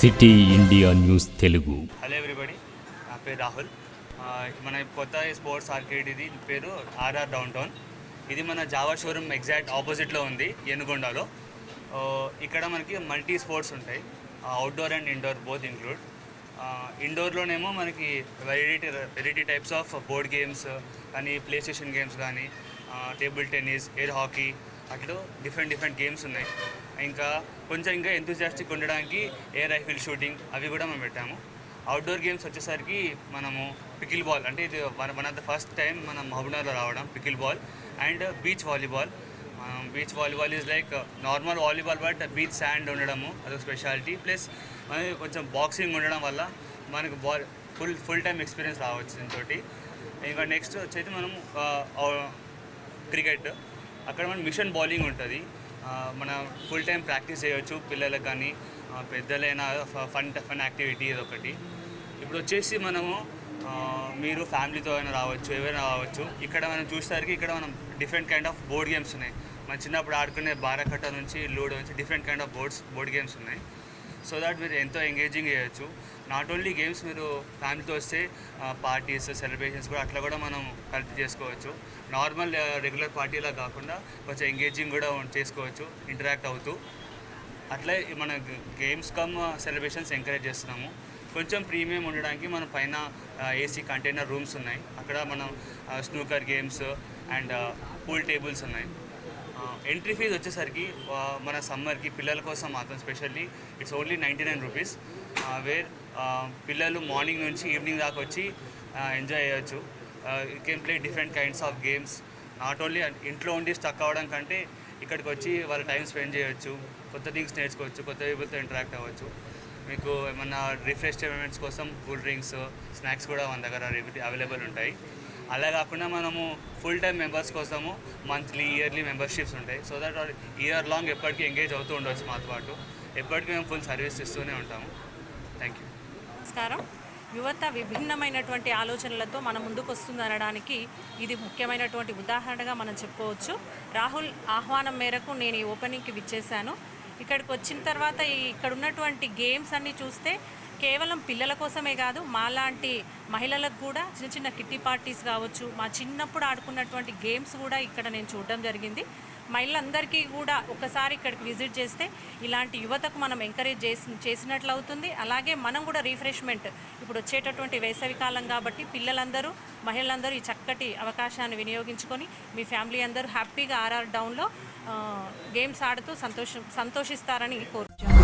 City India news Telugu. Hello everybody నా పేరు రాహుల్. మన కొత్త స్పోర్ట్స్ ఆర్కేడ్ ఇది పేరు ఆర్ఆర్ డౌన్ టౌన్ ఇది మన జావా షోరూమ్ ఎగ్జాక్ట్ ఆపోజిట్లో ఉంది ఎనుగొండలో ఇక్కడ మనకి మల్టీ స్పోర్ట్స్ ఉంటాయి outdoor and indoor both include ఇండోర్లోనేమో మనకి variety variety types of board games కానీ ప్లే స్టేషన్ గేమ్స్ కానీ టేబుల్ టెన్నిస్ ఎయిర్ హాకీ అట్లా డిఫరెంట్ డిఫరెంట్ గేమ్స్ ఉన్నాయి. ఇంకా కొంచెం ఇంకా ఎంతూజియాస్టిక్ ఉండడానికి ఏ రైఫిల్ షూటింగ్ అవి కూడా మనం పెట్టాము. అవుట్డోర్ గేమ్స్ వచ్చేసరికి మనము పికిల్ బాల్ అంటే ఇది one one of the first time మనం మహబూబ్నగర్లో రావడం pickleball and beach volleyball beach volleyball is like normal volleyball but beach sand ఉండడము అదొక స్పెషాలిటీ ప్లస్ మనకి కొంచెం బాక్సింగ్ ఉండడం వల్ల మనకు ball full full time experience రావచ్చు దీంతో ఇంకా నెక్స్ట్ వచ్చేది మనం క్రికెట్ అక్కడ మన మిషన్ బౌలింగ్ ఉంటుంది. మన ఫుల్ టైం ప్రాక్టీస్ చేయొచ్చు పిల్లలకు కానీ పెద్దలైన ఫన్ ఫన్ యాక్టివిటీ ఇది ఒకటి. ఇప్పుడు వచ్చేసి మనము మీరు ఫ్యామిలీతో అయినా రావచ్చు ఎవరైనా రావచ్చు ఇక్కడ మనం చూసేసరికి ఇక్కడ మనం different kind of board games ఉన్నాయి. మన చిన్నప్పుడు ఆడుకునే బారకట్ట నుంచి లూడో నుంచి different kind of boards board games ఉన్నాయి. సో దట్ మీరు ఎంతో ఎంగేజింగ్ చేయొచ్చు. నాట్ ఓన్లీ గేమ్స్ మీరు ఫ్యామిలీతో వస్తే పార్టీస్ సెలబ్రేషన్స్ కూడా అట్లా కూడా మనం కలిపి చేసుకోవచ్చు. నార్మల్ రెగ్యులర్ పార్టీలా కాకుండా కొంచెం ఎంగేజింగ్ కూడా చేసుకోవచ్చు ఇంటరాక్ట్ అవుతూ. అట్లే మన గేమ్స్ కమ్ సెలబ్రేషన్స్ ఎంకరేజ్ చేస్తున్నాము. కొంచెం ప్రీమియం ఉండడానికి మన పైన ఏసీ కంటైనర్ రూమ్స్ ఉన్నాయి. అక్కడ మనం snooker games and pool tables ఉన్నాయి. ఎంట్రీ ఫీజ్ వచ్చేసరికి మన సమ్మర్కి పిల్లల కోసం మాత్రం specially it's only ninety nine rupees where పిల్లలు మార్నింగ్ నుంచి ఈవినింగ్ దాకా వచ్చి ఎంజాయ్ చేయొచ్చు. You can play different kinds of games. Not only ఇంట్లో ఉండి స్టక్ అవ్వడం కంటే ఇక్కడికి వచ్చి వాళ్ళ టైం స్పెండ్ చేయొచ్చు కొత్త థింగ్స్ నేర్చుకోవచ్చు కొత్త పీపుల్తో ఇంటరాక్ట్ అవ్వచ్చు. మీకు ఏమన్నా రిఫ్రెష్మెంట్స్ కోసం కూల్ డ్రింక్స్ స్నాక్స్ కూడా మన దగ్గర అవైలబుల్ ఉంటాయి. అలా కాకుండా మనము ఫుల్ టైం మెంబర్స్ కోసము మంత్లీ ఇయర్లీ మెంబర్షిప్స్ ఉంటాయి. సో దట్ ఇయర్ లాంగ్ ఎప్పటికీ ఎంగేజ్ అవుతూ ఉండవచ్చు మాతో పాటు. ఎప్పటికీ మేము ఫుల్ సర్వీస్ ఇస్తూనే ఉంటాము. థ్యాంక్ యూ నమస్కారం. యువత విభిన్నమైనటువంటి ఆలోచనలతో మన ముందుకు వస్తుంది అనడానికి ఇది ముఖ్యమైనటువంటి ఉదాహరణగా మనం చెప్పుకోవచ్చు. రాహుల్ ఆహ్వానం మేరకు నేను ఈ ఓపెనింగ్కి విచ్చేశాను. ఇక్కడికి వచ్చిన తర్వాత ఇక్కడ ఉన్నటువంటి గేమ్స్ అన్నీ చూస్తే కేవలం పిల్లల కోసమే కాదు మాలాంటి మహిళలకు కూడా చిన్న చిన్న కిట్టి పార్టీస్ కావచ్చు మా చిన్నప్పుడు ఆడుకున్నటువంటి గేమ్స్ కూడా ఇక్కడ నేను చూడడం జరిగింది. మహిళలందరికీ కూడా ఒకసారి ఇక్కడికి విజిట్ చేస్తే ఇలాంటి యువతకు మనం ఎంకరేజ్ చేసి చేసినట్లు అవుతుంది అలాగే మనం కూడా రీఫ్రెష్మెంట్ ఇప్పుడు వచ్చేటటువంటి వేసవి కాలం కాబట్టి పిల్లలందరూ మహిళలందరూ ఈ చక్కటి అవకాశాన్ని వినియోగించుకొని మీ ఫ్యామిలీ అందరూ హ్యాపీగా ఆర్ఆర్ డౌన్లో గేమ్స్ ఆడుతూ సంతోషం సంతోషిస్తారని కోరుతున్నాను